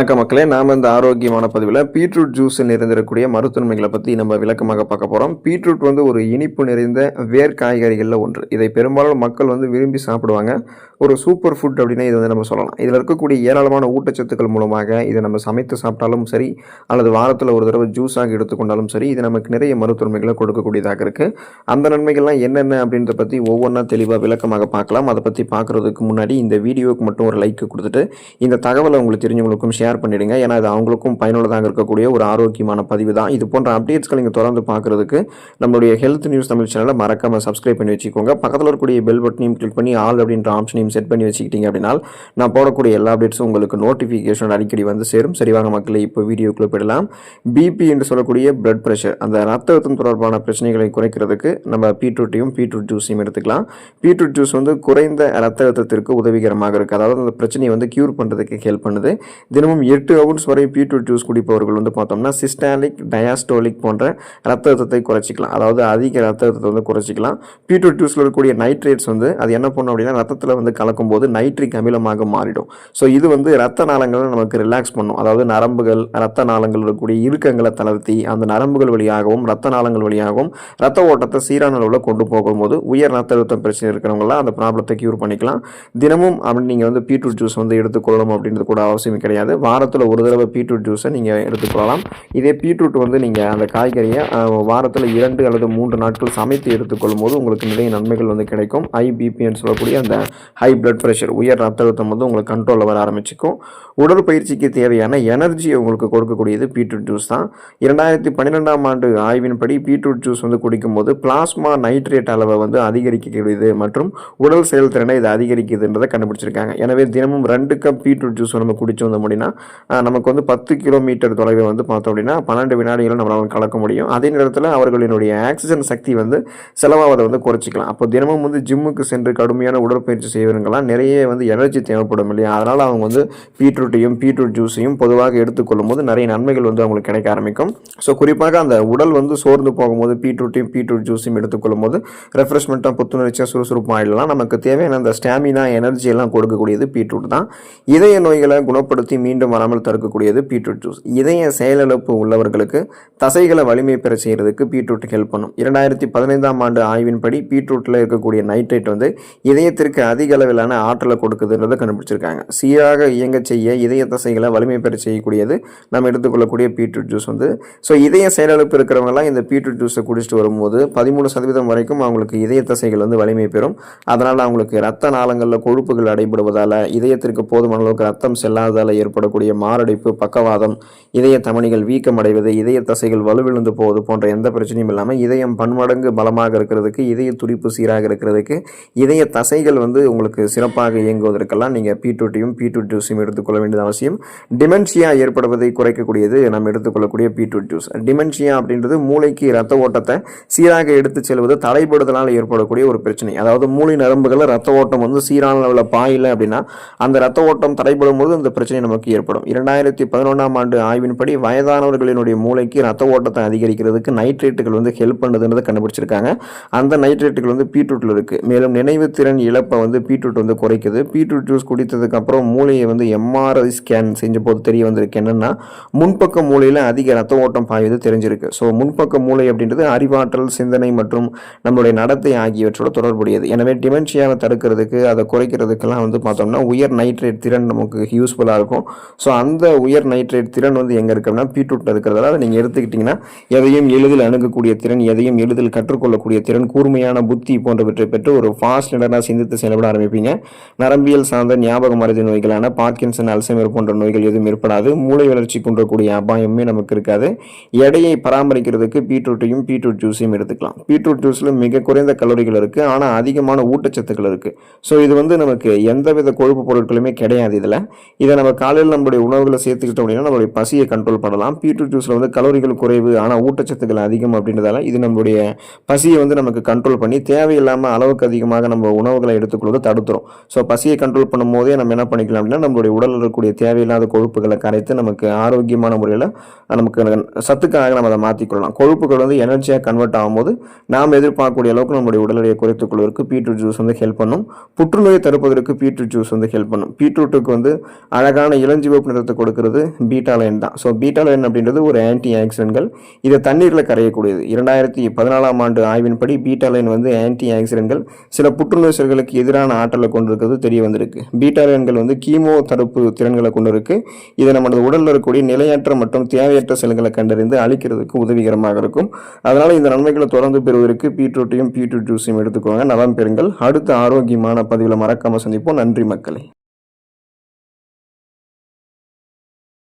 வணக்கம் மக்களே நாம் இந்த ஆரோக்கியமான பதிவில் பீட்ரூட் ஜூஸ் நிறைந்திருக்கக்கூடிய மருத்துவமைகளை பற்றி நம்ம விளக்கமாக பார்க்க போகிறோம் பீட்ரூட் வந்து ஒரு இனிப்பு நிறைந்த வேர் காய்கறிகளில் ஒன்று. இதை பெரும்பாலும் மக்கள் வந்து விரும்பி சாப்பிடுவாங்க. ஒரு சூப்பர் ஃபுட் அப்படின்னு இதை வந்து நம்ம சொல்லலாம். இதில் இருக்கக்கூடிய ஏராளமான ஊட்டச்சத்துக்கள் மூலமாக இதை நம்ம சமைத்து சாப்பிட்டாலும் சரி அல்லது வாரத்தில் ஒரு தடவை ஜூஸாக எடுத்துக்கொண்டாலும் சரி இது நமக்கு நிறைய மருத்துவமைகளை கொடுக்கக்கூடியதாக இருக்குது அந்த நன்மைகள்லாம் என்னென்ன அப்படின்றத பற்றி ஒவ்வொன்றா தெளிவாக விளக்கமாக பார்க்கலாம். அதை பற்றி பார்க்குறதுக்கு முன்னாடி இந்த வீடியோவுக்கு மட்டும் ஒரு லைக் கொடுத்துட்டு இந்த தகவலை உங்களுக்கு தெரிஞ்சவங்களுக்கும் ஷேர் பண்ணிவிடுங்க ஏன்னா இது அவங்களுக்கும் பயனுள்ளதாக இருக்கக்கூடிய ஒரு ஆரோக்கியமான பதிவு தான். இது போன்ற அப்டேட்ஸ்களை நீங்கள் தொடர்ந்து பார்க்குறதுக்கு நம்மளுடைய ஹெல்த் நியூஸ் தமிழ் சேனலை மறக்காமல் சப்ஸ்கிரைப் பண்ணி வச்சுக்கோங்க. பக்கத்தில் இருக்கக்கூடிய பெல் பட்டனையும் கிளிக் பண்ணி ஆல் அப்படின்ற ஆப்ஷனையும் செட் பண்ணி வச்சுக்கிட்டீங்க அப்படின்னா நான் போடக்கூடிய எல்லா அப்டேட்ஸும் உங்களுக்கு நோட்டிஃபிகேஷன் அடிக்கடி வந்து சேரும். சரிவாக மக்களை இப்போ வீடியோக்குள்ளே போயிடலாம். பிபி என்று சொல்லக்கூடிய பிளட் ப்ரெஷர் அந்த ரத்த அழுத்தம் தொடர்பான பிரச்சனைகளை குறைக்கிறதுக்கு நம்ம பீட்ரூட்டையும் பீட்ரூட் ஜூஸையும் எடுத்துக்கலாம். பீட்ரூட் ஜூஸ் வந்து குறைந்த ரத்த அழுத்தத்திற்கு உதவிகரமாக இருக்குது அதாவது அந்த பிரச்சனையை வந்து க்யூர் பண்ணுறதுக்கு ஹெல்ப் பண்ணுது. தினமும் எட்டு அவுன்ஸ் வரை பீட்ரூட் ஜூஸ் குடிப்பவர்கள் வந்து பார்த்தோம்னா சிஸ்டாலிக் டயாஸ்டோலிக் போன்ற ரத்த அழுத்தத்தை குறைச்சிக்கலாம். அதாவது அதிக ரத்த அழுத்தத்தை வந்து குறைச்சிக்கலாம். பீட்ரூட் ஜூஸில் இருக்கக்கூடிய நைட்ரேட்ஸ் வந்து அது என்ன பண்ணும் அப்படின்னா ரத்தத்தில் வந்து கலக்கும்போது நைட்ரிக் அமிலமாக மாறிடும். ஸோ இது வந்து ரத்த நாளங்களை நமக்கு ரிலாக்ஸ் பண்ணும். அதாவது நரம்புகள் ரத்த நாளங்கள் இருக்கக்கூடிய இறுக்கங்களை தளர்த்தி அந்த நரம்புகள் வழியாகவும் ரத்த நாளங்கள் வழியாகவும் ரத்த ஓட்டத்தை சீரான அளவில் கொண்டு போகும்போது உயர் ரத்த அழுத்தம் பிரச்சனை இருக்கிறவங்களாம் அந்த ப்ராப்ளத்தை க்யூர் பண்ணிக்கலாம். தினமும் அப்படி நீங்கள் வந்து பீட்ரூட் ஜூஸ் வந்து எடுத்துக்கொள்ளணும் அப்படின்றது கூட அவசியம் கிடையாது. வாரத்தில் ஒரு தடவை பீட்ரூட் ஜூஸை நீங்கள் எடுத்துக்கொள்ளலாம் இதே பீட்ரூட் வந்து நீங்கள் அந்த காய்கறியை வாரத்தில் இரண்டு அல்லது மூன்று நாட்கள் சமைத்து எடுத்துக்கொள்ளும் போது உங்களுக்கு நிறைய நன்மைகள் வந்து கிடைக்கும். ஐபிபின்னு சொல்லக்கூடிய அந்த ஹை பிளட் ப்ரெஷர் உயர் ரத்த அழுத்தம் வந்து உங்களுக்கு கண்ட்ரோலில் வர ஆரம்பிச்சிக்கும். உடற்பயிற்சிக்கு தேவையான எனர்ஜியை உங்களுக்கு கொடுக்கக்கூடியது பீட்ரூட் ஜூஸ் தான். இரண்டாயிரத்தி பன்னிரெண்டாம் ஆண்டு ஆய்வின்படி பீட்ரூட் ஜூஸ் வந்து குடிக்கும்போது பிளாஸ்மா நைட்ரேட் அளவை வந்து அதிகரிக்கக்கூடியது மற்றும் உடல் செயல்திறனை இது அதிகரிக்குதுன்றதை கண்டுபிடிச்சிருக்காங்க. எனவே தினமும் ரெண்டு கப் பீட்ரூட் ஜூஸ் நம்ம குடிச்சு வந்தோம் அப்படின்னா நமக்கு வந்து பத்து கிலோமீட்டர் தொலைவை வந்து பார்த்தோம் அப்படின்னா பன்னெண்டு வினாடிகளை நம்மளால் கலக்க முடியும். அதே நேரத்தில் அவர்களினுடைய ஆக்சிஜன் சக்தி வந்து செலவாவதை வந்து குறைச்சிக்கலாம். அப்போ தினமும் வந்து ஜிம்முக்கு சென்று கடுமையான உடற்பயிற்சி செய்வவங்கலாம் நிறைய வந்து எனர்ஜி தேவைப்படும் இல்லையா? அதனால் அவங்க வந்து பீட்ரூட்டையும் பீட்ரூட் ஜூஸையும் பொதுவாக எடுத்துக்கொள்ளும் போது நிறைய நன்மைகள் வந்து அவங்களுக்கு கிடைக்க ஆரம்பிக்கும். ஸோ குறிப்பாக அந்த உடல் வந்து சோர்ந்து போகும்போது பீட்ரூட்டையும் பீட்ரூட் ஜூஸையும் எடுத்துக்கொள்ளும் போது ரெஃப்ரெஷ்மெண்ட்டாக புத்துணர்ச்சியாக சுறுசுறுப்பாக ஆயிடலாம் நமக்கு தேவையான அந்த ஸ்டாமினா எனர்ஜி எல்லாம் கொடுக்கக்கூடியது பீட்ரூட் தான். இதய நோய்களை குணப்படுத்தி மீண்டும் வராமல் தடுக்கக்கூடியது பீட்ரூட் ஜூஸ். இதய செயலிழப்பு உள்ளவர்களுக்கு தசைகளை வலிமை பெற செய்கிறதுக்கு பீட்ரூட் ஹெல்ப் பண்ணும். இரண்டாயிரத்தி பதினைந்தாம் ஆண்டு ஆய்வின்படி பீட்ரூட்டில் இருக்கக்கூடிய நைட்ரேட் வந்து இதயத்திற்கு அதிக அளவிலான ஆற்றலை கொடுக்குதுன்றதை கண்டுபிடிச்சிருக்காங்க. சீராக இயங்க செய்ய இதய தசைகளை வலிமை பெற செய்யக்கூடியது நம்ம எடுத்துக்கொள்ளக்கூடிய பீட்ரூட் ஜூஸ் வந்து. ஸோ இதய செயலிழப்பு இருக்கிறவங்கலாம் இந்த பீட்ரூட் ஜூஸை குடிச்சிட்டு வரும்போது பதிமூணு சதவீதம் வரைக்கும் அவங்களுக்கு இதய தசைகள் வந்து வலிமை பெறும். அதனால் அவங்களுக்கு ரத்த நாளங்களில் கொழுப்புகள் அடைபடுவதால் இதயத்திற்கு போதுமான அளவுக்கு ரத்தம் செல்லாததால் ஏற்படும் ஏற்படக்கூடிய மாரடைப்பு பக்கவாதம் இதய தமணிகள் வீக்கம் அடைவது இதய தசைகள் வலுவிழுந்து போவது போன்ற எந்த பிரச்சனையும் இல்லாமல் இதயம் பன்மடங்கு பலமாக இருக்கிறதுக்கு இதய துடிப்பு சீராக இருக்கிறதுக்கு இதய தசைகள் வந்து உங்களுக்கு சிறப்பாக இயங்குவதற்கெல்லாம் நீங்கள் பீட்ரூட்டையும் பீட்ரூட் ஜூஸையும் எடுத்துக்கொள்ள வேண்டியது அவசியம். டிமென்ஷியா ஏற்படுவதை குறைக்கக்கூடியது நம்ம எடுத்துக்கொள்ளக்கூடிய பீட்ரூட் ஜூஸ் டிமென்ஷியா அப்படின்றது மூளைக்கு ரத்த ஓட்டத்தை சீராக எடுத்து செல்வது தலைப்படுதலால் ஏற்படக்கூடிய ஒரு பிரச்சனை. அதாவது மூளை நரம்புகளில் ரத்த ஓட்டம் வந்து சீரான அளவில் பாயல அப்படின்னா அந்த ரத்த ஓட்டம் தடைபடும் போது அந்த பிரச்சனை நமக்கு ஏற்படும் இரண்டாயிரத்தி பதினொன்றாம் ஆண்டு ஆய்வின்படி வயதானவர்களினுடைய மூளைக்கு ரத்த ஓட்டத்தை அதிகரிக்கிறதுக்கு நைட்ரேட்டுகள் வந்து ஹெல்ப் பண்ணுதுன்றதை கண்டுபிடிச்சிருக்காங்க. அந்த நைட்ரேட்டுகள் வந்து பீட்ரூட்டில் இருக்குது மேலும் நினைவு திறன் இழப்பை வந்து பீட்ரூட் வந்து குறைக்குது. பீட்ரூட் ஜூஸ் குடித்ததுக்கப்புறம் மூளையை வந்து எம்ஆர்ஐ ஸ்கேன் செஞ்ச போது தெரிய வந்திருக்கு. என்னென்னா முன்பக்க மூளையில் அதிக ரத்த ஓட்டம் பாய்வது தெரிஞ்சிருக்கு. ஸோ முன்பக்க மூளை அப்படின்றது அறிவாற்றல் சிந்தனை மற்றும் நம்மளுடைய நடத்தை ஆகியவற்றோட தொடர்புடையது. எனவே டிமென்ஷியாவை தடுக்கிறதுக்கு அதை குறைக்கிறதுக்கெல்லாம் வந்து பார்த்தோம்னா உயர் நைட்ரேட் திறன் நமக்கு யூஸ்ஃபுல்லாக இருக்கும். ஸோ அந்த உயர் நைட்ரேட் திறன் வந்து எங்கே இருக்குன்னா பீட்ரூட்டில் இருக்கிறதால அதை நீங்கள் எடுத்துக்கிட்டிங்கன்னா எதையும் எளிதில் அணுகக்கூடிய திறன் எதையும் எளிதில் கற்றுக்கொள்ளக்கூடிய திறன் கூர்மையான புத்தி போன்றவற்றை பெற்று ஒரு ஃபாஸ்ட் லிடராக சிந்தித்து செயல்பட ஆரம்பிப்பீங்க. நரம்பியல் சார்ந்த ஞாபக மருதி நோய்களான பார்க்கின்சன் அல்சைமர் போன்ற நோய்கள் எதுவும் ஏற்படாது. மூளை வளர்ச்சி குன்றக்கூடிய அபாயமே நமக்கு இருக்காது. எடையை பராமரிக்கிறதுக்கு பீட்ரூட்டையும் பீட்ரூட் ஜூஸையும் எடுத்துக்கலாம். பீட்ரூட் ஜூஸில் மிக குறைந்த கலோரிகள் இருக்குது ஆனால் அதிகமான ஊட்டச்சத்துக்கள் இருக்குது ஸோ இது வந்து நமக்கு எந்தவித கொழுப்பு பொருட்களுமே கிடையாது இதில். இதை நம்ம காலையில் நம்மளுடைய உணவுகளை சேர்த்துக்கிட்டோம் அப்படின்னா நம்மளுடைய பசியை கண்ட்ரோல் பண்ணலாம். பீட்ரூட் ஜூஸில் வந்து கலோரிகள் குறைவு ஆனால் ஊட்டச்சத்துக்கள் அதிகம் அப்படின்றதால இது நம்மளுடைய பசியை வந்து நமக்கு கண்ட்ரோல் பண்ணி தேவையில்லாமல் அளவுக்கு அதிகமாக நம்ம உணவுகளை எடுத்துக்கொள்வதை தடுத்துரும். ஸோ பசியை கண்ட்ரோல் பண்ணும் போதே நம்ம என்ன பண்ணிக்கலாம் அப்படின்னா நம்மளுடைய உடலில் இருக்கக்கூடிய தேவையில்லாத கொழுப்புகளை கரைத்து நமக்கு ஆரோக்கியமான முறையில் நமக்கு சத்துக்காக நம்ம அதை மாற்றிக்கொள்ளலாம் கொழுப்புகள் வந்து எனர்ஜியாக கன்வெர்ட் ஆகும்போது நாம் எதிர்பார்க்கக்கூடிய அளவுக்கு நம்மளுடைய உடல் குறைத்துக் கொள்வதற்கு பீட்ரூட் ஜூஸ் வந்து ஹெல்ப் பண்ணும். புற்றுநோயை தடுப்பதற்கு பீட்ரூட் ஜூஸ் வந்து ஹெல்ப் பண்ணும். பீட்ரூட்டுக்கு வந்து அழகான இளஞ்சி சிவப்பு நிறத்தை கொடுக்கிறது பீட்டாலைன் தான். ஸோ பீட்டாலைன் அப்படின்றது ஒரு ஆன்டி ஆக்சிடென்ட்கள் இது தண்ணீரில் கரையக்கூடியது. இரண்டாயிரத்தி பதினாலாம் ஆண்டு ஆய்வின்படி பீட்டாலைன் வந்து ஆன்டி ஆக்சிடென்ட்கள் சில புற்றுநோய் செல்களுக்கு எதிரான ஆற்றலை கொண்டிருக்கிறது தெரிய வந்திருக்கு. பீட்டாலைன்கள் வந்து கீமோ தடுப்பு திறன்களை கொண்டிருக்கு. இதை நமது உடலில் இருக்கக்கூடிய நிலையற்ற மற்றும் தேவையற்ற செல்களை கண்டறிந்து அழிக்கிறதுக்கு உதவிகரமாக இருக்கும். அதனால் இந்த நன்மைகளை தொடர்ந்து பெறுவதற்கு பீட்ரூட்டையும் பீட்ரூட் ஜூஸையும் எடுத்துக்கோங்க. நலம் பெறுங்கள். அடுத்த ஆரோக்கியமான பதிவில் மறக்காமல் சந்திப்போம். நன்றி மக்களை.